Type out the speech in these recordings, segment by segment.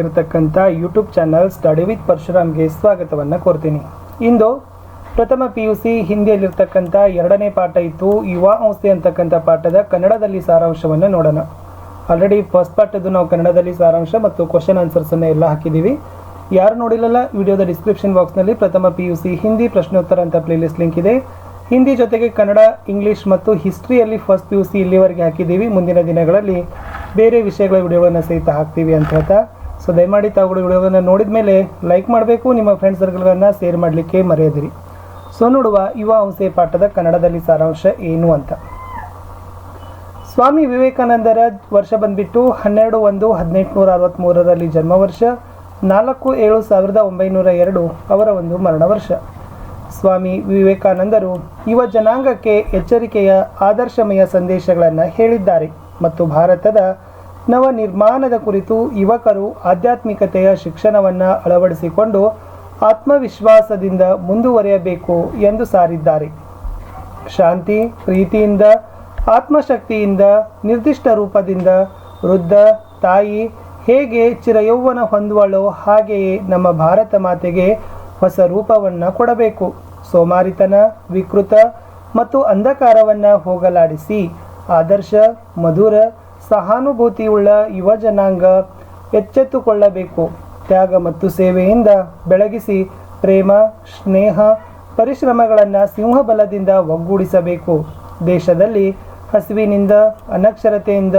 ಇರತಕ್ಕಂಥ YouTube channel study with ಪರಶುರಾಮ್ಗೆ ಸ್ವಾಗತವನ್ನು ಕೋರ್ತೀನಿ. ಇಂದು ಪ್ರಥಮ ಪಿ ಯು ಸಿ ಹಿಂದಿಯಲ್ಲಿರ್ತಕ್ಕಂಥ ಎರಡನೇ ಪಾಠ ಇತ್ತು, ಯುವ ಸಂಸ್ಥೆ ಅಂತಕ್ಕಂಥ ಪಾಠದ ಕನ್ನಡದಲ್ಲಿ ಸಾರಾಂಶವನ್ನು ನೋಡೋಣ. ಆಲ್ರೆಡಿ ಫಸ್ಟ್ ಪಾಠದ್ದು ನಾವು ಕನ್ನಡದಲ್ಲಿ ಸಾರಾಂಶ ಮತ್ತು ಕ್ವಶನ್ ಆನ್ಸರ್ಸನ್ನು ಎಲ್ಲ ಹಾಕಿದ್ದೀವಿ ಯಾರು ನೋಡಿಲ್ಲ ವಿಡಿಯೋದ ಡಿಸ್ಕ್ರಿಪ್ಷನ್ ಬಾಕ್ಸ್ನಲ್ಲಿ ಪ್ರಥಮ ಪಿ ಯು ಸಿ ಹಿಂದಿ ಪ್ರಶ್ನೋತ್ತರ ಅಂತ ಪ್ಲೇಲಿಸ್ಟ್ ಲಿಂಕ್ ಇದೆ. ಹಿಂದಿ ಜೊತೆಗೆ ಕನ್ನಡ ಇಂಗ್ಲೀಷ್ ಮತ್ತು ಹಿಸ್ಟ್ರಿಯಲ್ಲಿ ಫಸ್ಟ್ ಪಿ ಯು ಸಿ ಇಲ್ಲಿವರೆಗೆ ಹಾಕಿದ್ದೀವಿ ಮುಂದಿನ ದಿನಗಳಲ್ಲಿ ಬೇರೆ ವಿಷಯಗಳ ವಿಡಿಯೋಗಳನ್ನು ಸಹಿತ ಹಾಕ್ತೀವಿ ಅಂತ ಹೇಳ್ತಾ ಸೊ ದಯಮಾಡಿ ತಾವುಗಳು ನೋಡಿದ ಮೇಲೆ ಲೈಕ್ ಮಾಡಬೇಕು, ನಿಮ್ಮ ಫ್ರೆಂಡ್ ಸರ್ಕಲ್ಗಳನ್ನು ಶೇರ್ ಮಾಡಲಿಕ್ಕೆ ಮರೆಯದಿರಿ. ಸೊ ನೋಡುವ ಯುವ ಹಂಸೆ ಪಾಠದ ಕನ್ನಡದಲ್ಲಿ ಸಾರಾಂಶ ಏನು ಅಂತ. ಸ್ವಾಮಿ ವಿವೇಕಾನಂದರ ವರ್ಷ ಬಂದ್ಬಿಟ್ಟು ಹನ್ನೆರಡು ಒಂದು ಹದಿನೆಂಟುನೂರ ಅರವತ್ತ್ಮೂರರಲ್ಲಿ ಜನ್ಮ ವರ್ಷ ನಾಲ್ಕು ಏಳು ಸಾವಿರದ ಒಂಬೈನೂರ ಎರಡು ಅವರ ಒಂದು ಮರಣ ವರ್ಷ ಸ್ವಾಮಿ ವಿವೇಕಾನಂದರು ಯುವ ಜನಾಂಗಕ್ಕೆ ಎಚ್ಚರಿಕೆಯ, ಆದರ್ಶಮಯ ಸಂದೇಶಗಳನ್ನು ಹೇಳಿದ್ದಾರೆ ಮತ್ತು ಭಾರತದ ನವ ನಿರ್ಮಾಣದ ಕುರಿತು ಯುವಕರು ಆಧ್ಯಾತ್ಮಿಕತೆಯ ಶಿಕ್ಷಣವನ್ನು ಅಳವಡಿಸಿಕೊಂಡು ಆತ್ಮವಿಶ್ವಾಸದಿಂದ ಮುಂದುವರಿಯಬೇಕು ಎಂದು ಸಾರಿದ್ದಾರೆ. ಶಾಂತಿ, ಪ್ರೀತಿಯಿಂದ, ಆತ್ಮಶಕ್ತಿಯಿಂದ, ನಿರ್ದಿಷ್ಟ ರೂಪದಿಂದ ವೃದ್ಧ, ತಾಯಿ ಹೇಗೆ ಚಿರಯೌವನ ಹೊಂದುವಳೋ ಹಾಗೆಯೇ ನಮ್ಮ ಭಾರತ ಮಾತೆಗೆ ಹೊಸ ರೂಪವನ್ನು ಕೊಡಬೇಕು. ಸೋಮಾರಿತನ, ವಿಕೃತ ಮತ್ತು ಅಂಧಕಾರವನ್ನು ಹೋಗಲಾಡಿಸಿ, ಆದರ್ಶ, ಮಧುರ ಸಹಾನುಭೂತಿಯುಳ್ಳ ಯುವ ಜನಾಂಗ ಎಚ್ಚೆತ್ತುಕೊಳ್ಳಬೇಕು. ತ್ಯಾಗ ಮತ್ತು ಸೇವೆಯಿಂದ ಬೆಳಗಿಸಿ ಪ್ರೇಮ, ಸ್ನೇಹ, ಪರಿಶ್ರಮಗಳನ್ನು ಸಿಂಹಬಲದಿಂದ ಒಗ್ಗೂಡಿಸಬೇಕು. ದೇಶದಲ್ಲಿ ಹಸಿವಿನಿಂದ, ಅನಕ್ಷರತೆಯಿಂದ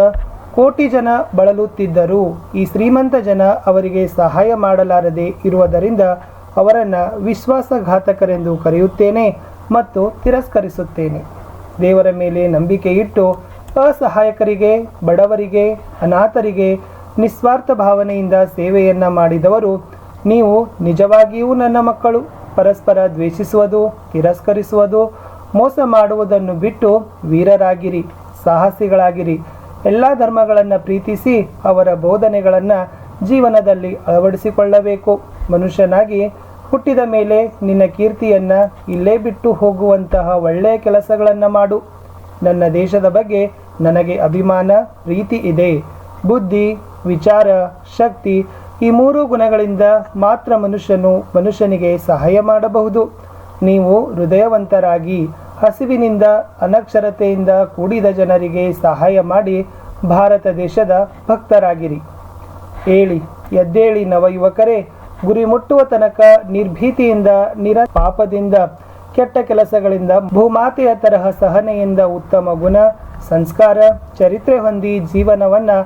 ಕೋಟಿ ಜನ ಬಳಲುತ್ತಿದ್ದರೂ ಈ ಶ್ರೀಮಂತ ಜನ ಅವರಿಗೆ ಸಹಾಯ ಮಾಡಲಾರದೆ ಇರುವುದರಿಂದ ಅವರನ್ನು ವಿಶ್ವಾಸಘಾತಕರೆಂದು ಕರೆಯುತ್ತೇನೆ ಮತ್ತು ತಿರಸ್ಕರಿಸುತ್ತೇನೆ. ದೇವರ ಮೇಲೆ ನಂಬಿಕೆ ಇಟ್ಟು ಅಸಹಾಯಕರಿಗೆ, ಬಡವರಿಗೆ, ಅನಾಥರಿಗೆ ನಿಸ್ವಾರ್ಥ ಭಾವನೆಯಿಂದ ಸೇವೆಯನ್ನು ಮಾಡಿದವರು, ನೀವು ನಿಜವಾಗಿಯೂ ನನ್ನ ಮಕ್ಕಳು. ಪರಸ್ಪರ ದ್ವೇಷಿಸುವುದು, ತಿರಸ್ಕರಿಸುವುದು, ಮೋಸ ಮಾಡುವುದನ್ನು ಬಿಟ್ಟು ವೀರರಾಗಿರಿ, ಸಾಹಸಿಗಳಾಗಿರಿ. ಎಲ್ಲ ಧರ್ಮಗಳನ್ನು ಪ್ರೀತಿಸಿ ಅವರ ಬೋಧನೆಗಳನ್ನು ಜೀವನದಲ್ಲಿ ಅಳವಡಿಸಿಕೊಳ್ಳಬೇಕು. ಮನುಷ್ಯನಾಗಿ ಹುಟ್ಟಿದ ಮೇಲೆ ನಿನ್ನ ಕೀರ್ತಿಯನ್ನು ಇಲ್ಲೇ ಬಿಟ್ಟು ಹೋಗುವಂತಹ ಒಳ್ಳೆಯ ಕೆಲಸಗಳನ್ನು ಮಾಡು. ನನ್ನ ದೇಶದ ಬಗ್ಗೆ ನನಗೆ ಅಭಿಮಾನ, ಪ್ರೀತಿ ಇದೆ. ಬುದ್ಧಿ, ವಿಚಾರ, ಶಕ್ತಿ ಈ ಮೂರು ಗುಣಗಳಿಂದ ಮಾತ್ರ ಮನುಷ್ಯನು ಮನುಷ್ಯನಿಗೆ ಸಹಾಯ ಮಾಡಬಹುದು. ನೀವು ಹೃದಯವಂತರಾಗಿ, ಹಸಿವಿನಿಂದ, ಅನಕ್ಷರತೆಯಿಂದ ಕೂಡಿದ ಜನರಿಗೆ ಸಹಾಯ ಮಾಡಿ ಭಾರತ ದೇಶದ ಭಕ್ತರಾಗಿರಿ. ಏಳಿ, ಎದ್ದೇಳಿ ನವಯುವಕರೇ, ಗುರಿ ಮುಟ್ಟುವ ತನಕ ನಿರ್ಭೀತಿಯಿಂದ, ನಿರ ಪಾಪದಿಂದ, ಕೆಟ್ಟ ಕೆಲಸಗಳಿಂದ, ಭೂಮಾತೆಯ ತರಹ ಸಹನೆಯಿಂದ ಉತ್ತಮ ಗುಣ ಸಂಸ್ಕಾರ, ಚರಿತ್ರೆ ಹೊಂದಿ ಜೀವನವನ್ನು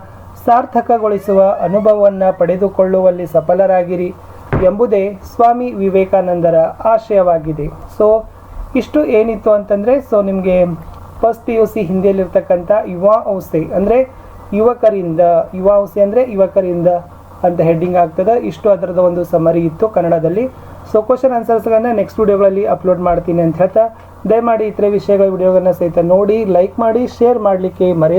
ಸಾರ್ಥಕಗೊಳಿಸುವ ಅನುಭವವನ್ನು ಪಡೆದುಕೊಳ್ಳುವಲ್ಲಿ ಸಫಲರಾಗಿರಿ ಎಂಬುದೇ ಸ್ವಾಮಿ ವಿವೇಕಾನಂದರ ಆಶಯವಾಗಿದೆ. ಸೊ ಇಷ್ಟು ಏನಿತ್ತು ಅಂತಂದರೆ ಸೊ ನಿಮಗೆ ಫಸ್ಟ್ ಪಿ ಯು ಸಿ ಹಿಂದಿಯಲ್ಲಿರ್ತಕ್ಕಂಥ ಯುವ ಔಸೆ, ಅಂದರೆ ಯುವಕರಿಂದ, ಯುವ ಔಸೆ ಅಂದರೆ ಯುವಕರಿಂದ ಅಂತ ಹೆಡ್ಡಿಂಗ್ ಆಗ್ತದೆ. ಇಷ್ಟು ಅದರದ ಒಂದು ಸಮರಿ ಇತ್ತು ಕನ್ನಡದಲ್ಲಿ. ಸೊ ಕ್ವಶನ್ ಆನ್ಸರ್ಸ್ಗಳನ್ನ ನೆಕ್ಸ್ಟ್ ವಿಡಿಯೋಗಳಲ್ಲಿ ಅಪ್ಲೋಡ್ ಮಾಡ್ತೀನಿ ಅಂತ ಹೇಳ್ತಾ, ದಯಮಾಡಿ ಇತರೆ ವಿಷಯಗಳ ವಿಡಿಯೋಗಳನ್ನ ಸಹಿತ ನೋಡಿ ಲೈಕ್ ಮಾಡಿ ಶೇರ್ ಮಾಡಲಿಕ್ಕೆ ಮರೆಯ